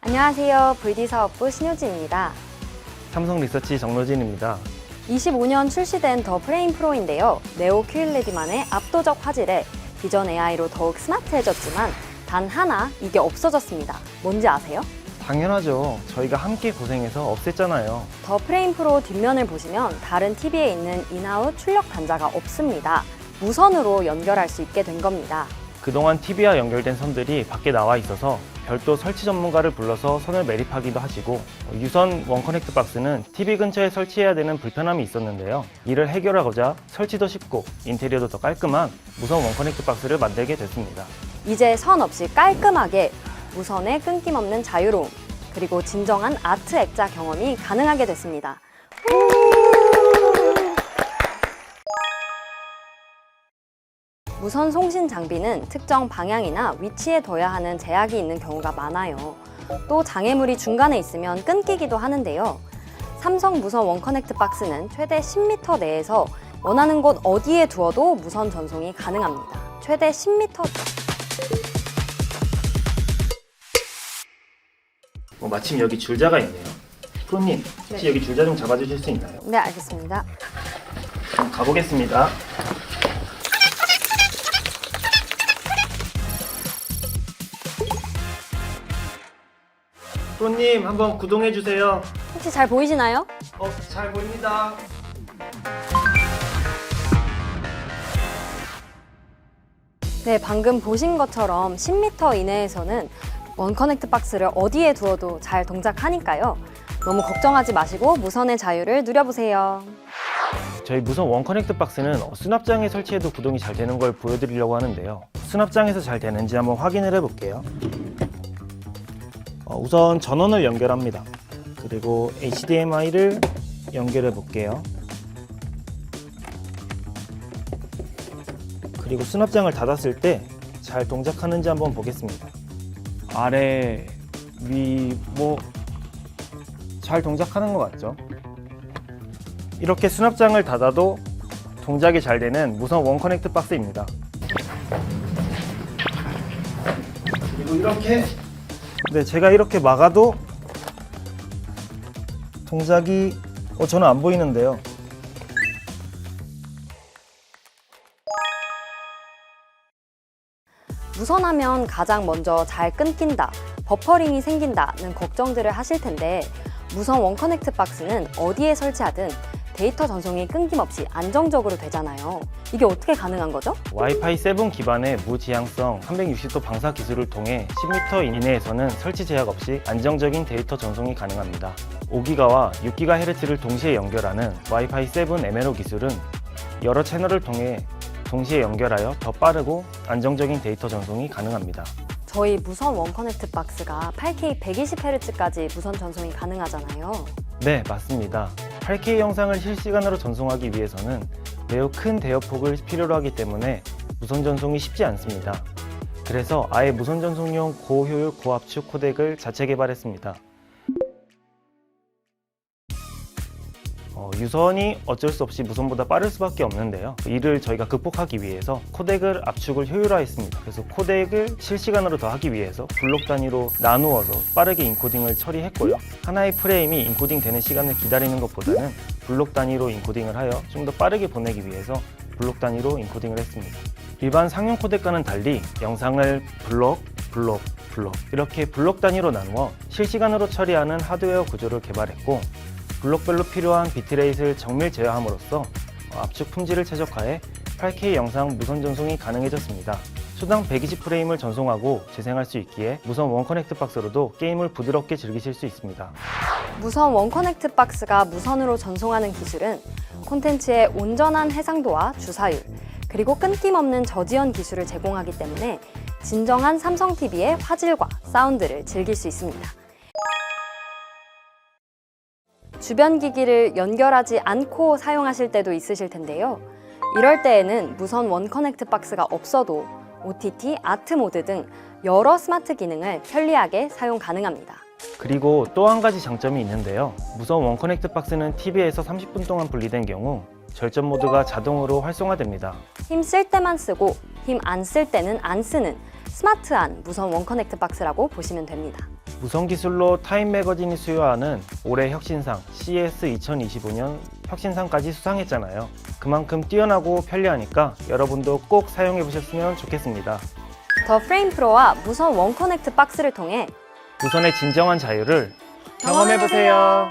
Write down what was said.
안녕하세요. VD 사업부 신효진입니다. 삼성 리서치 정로진입니다. 25년 출시된 더 프레임 프로인데요. 네오 QLED만의 압도적 화질에 비전 AI로 더욱 스마트해졌지만 단 하나 이게 없어졌습니다. 뭔지 아세요? 당연하죠. 저희가 함께 고생해서 없앴잖아요. 더 프레임 프로 뒷면을 보시면 다른 TV에 있는 인아웃 출력 단자가 없습니다. 무선으로 연결할 수 있게 된 겁니다. 그동안 TV와 연결된 선들이 밖에 나와 있어서 별도 설치 전문가를 불러서 선을 매립하기도 하시고 유선 원커넥트 박스는 TV 근처에 설치해야 되는 불편함이 있었는데요. 이를 해결하고자 설치도 쉽고 인테리어도 더 깔끔한 무선 원커넥트 박스를 만들게 됐습니다. 이제 선 없이 깔끔하게 무선의 끊김없는 자유로움 그리고 진정한 아트 액자 경험이 가능하게 됐습니다. 무선 송신 장비는 특정 방향이나 위치에 둬야 하는 제약이 있는 경우가 많아요. 또 장애물이 중간에 있으면 끊기기도 하는데요. 삼성 무선 원커넥트 박스는 최대 10m 내에서 원하는 곳 어디에 두어도 무선 전송이 가능합니다. 최대 10m 어, 마침 여기 줄자가 있네요. 프로님, 혹시 네. 여기 줄자 좀 잡아주실 수 있나요? 네, 알겠습니다. 그럼 가보겠습니다. 프로님, 한번 구동해 주세요. 혹시 잘 보이시나요? 어, 잘 보입니다. 네, 방금 보신 것처럼 10m 이내에서는 원커넥트 박스를 어디에 두어도 잘 동작하니까요. 너무 걱정하지 마시고 무선의 자유를 누려보세요. 저희 무선 원커넥트 박스는 어, 수납장에 설치해도 구동이 잘 되는 걸 보여드리려고 하는데요. 수납장에서 잘 되는지 한번 확인을 해볼게요. 어, 우선 전원을 연결합니다. 그리고 HDMI를 연결해 볼게요. 그리고 수납장을 닫았을 때 잘 동작하는지 한번 보겠습니다. 아래, 위, 뭐, 잘 동작하는 것 같죠? 이렇게 수납장을 닫아도 동작이 잘 되는 무선 원 커넥트 박스입니다. 그리고 이렇게 네 제가 이렇게 막아도 동작이 어 저는 안 보이는데요. 무선하면 가장 먼저 잘 끊긴다, 버퍼링이 생긴다는 걱정들을 하실 텐데 무선 원커넥트 박스는 어디에 설치하든 데이터 전송이 끊김없이 안정적으로 되잖아요. 이게 어떻게 가능한 거죠? 와이파이 7 기반의 무지향성 360도 방사 기술을 통해 10m 이내에서는 설치 제약 없이 안정적인 데이터 전송이 가능합니다. 5기가와 6GHz를 동시에 연결하는 와이파이 7 MNO 기술은 여러 채널을 통해 동시에 연결하여 더 빠르고 안정적인 데이터 전송이 가능합니다. 저희 무선 원커넥트 박스가 8K 120Hz까지 무선 전송이 가능하잖아요. 네, 맞습니다. 8K 영상을 실시간으로 전송하기 위해서는 매우 큰 대역폭을 필요로 하기 때문에 무선 전송이 쉽지 않습니다. 그래서 아예 무선 전송용 고효율 고압축 코덱을 자체 개발했습니다. 어, 유선이 어쩔 수 없이 무선보다 빠를 수밖에 없는데요. 이를 저희가 극복하기 위해서 코덱을 압축을 효율화했습니다. 그래서 코덱을 실시간으로 더 하기 위해서 블록 단위로 나누어서 빠르게 인코딩을 처리했고요. 하나의 프레임이 인코딩 되는 시간을 기다리는 것보다는 블록 단위로 인코딩을 하여 좀 더 빠르게 보내기 위해서 블록 단위로 인코딩을 했습니다. 일반 상용 코덱과는 달리 영상을 블록, 블록, 블록 이렇게 블록 단위로 나누어 실시간으로 처리하는 하드웨어 구조를 개발했고 블록별로 필요한 비트레이트를 정밀 제어함으로써 어, 압축 품질을 최적화해 8K 영상 무선 전송이 가능해졌습니다. 수당 120프레임을 전송하고 재생할 수 있기에 무선 원 커넥트 박스로도 게임을 부드럽게 즐기실 수 있습니다. 무선 원 커넥트 박스가 무선으로 전송하는 기술은 콘텐츠의 온전한 해상도와 주사율, 그리고 끊김없는 저지연 기술을 제공하기 때문에 진정한 삼성 TV의 화질과 사운드를 즐길 수 있습니다. 주변 기기를 연결하지 않고 사용하실 때도 있으실 텐데요. 이럴 때에는 무선 원 커넥트 박스가 없어도 OTT, 아트 모드 등 여러 스마트 기능을 편리하게 사용 가능합니다. 그리고 또 한 가지 장점이 있는데요. 무선 원 커넥트 박스는 TV에서 30분 동안 분리된 경우 절전 모드가 자동으로 활성화됩니다. 힘 쓸 때만 쓰고 힘 안 쓸 때는 안 쓰는 스마트한 무선 원 커넥트 박스라고 보시면 됩니다. 무선 기술로 타임 매거진이 수여하는 올해 혁신상 CS 2025년 혁신상까지 수상했잖아요. 그만큼 뛰어나고 편리하니까 여러분도 꼭 사용해 보셨으면 좋겠습니다. 더 프레임 프로와 무선 원 커넥트 박스를 통해 무선의 진정한 자유를 경험해. 보세요.